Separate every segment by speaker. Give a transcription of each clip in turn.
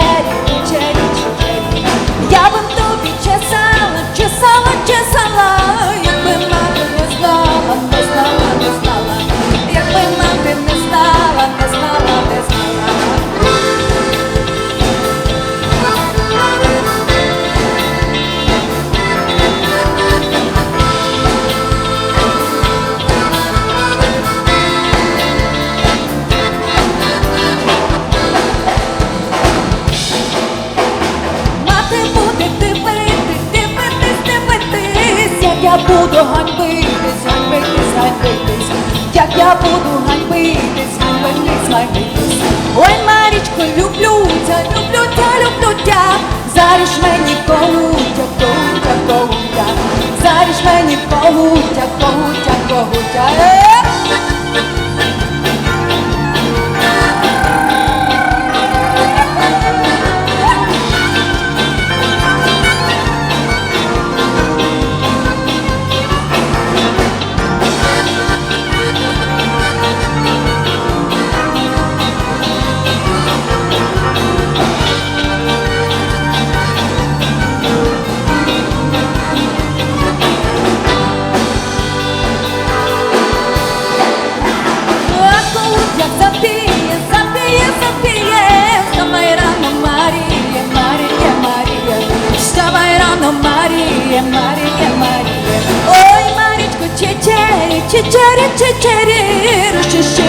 Speaker 1: head. Буду ганьбитись, ганьбитись, ганьбитись, як я буду ганьбитись, ганьбитись, ганьбитись. Ой, вставай Марія, Марія, Маріє. Ой, Марічко, чечері, чечері, чечері, розчеши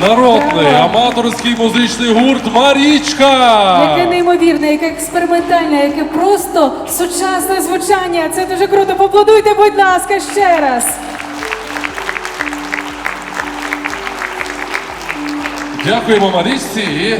Speaker 2: Народний аматорський музичний гурт Марічка.
Speaker 3: Яке неймовірне, яке експериментальне, яке просто сучасне звучання. Це дуже круто. Поплодуйте, будь ласка, ще раз.
Speaker 2: Дякуємо Марічці. І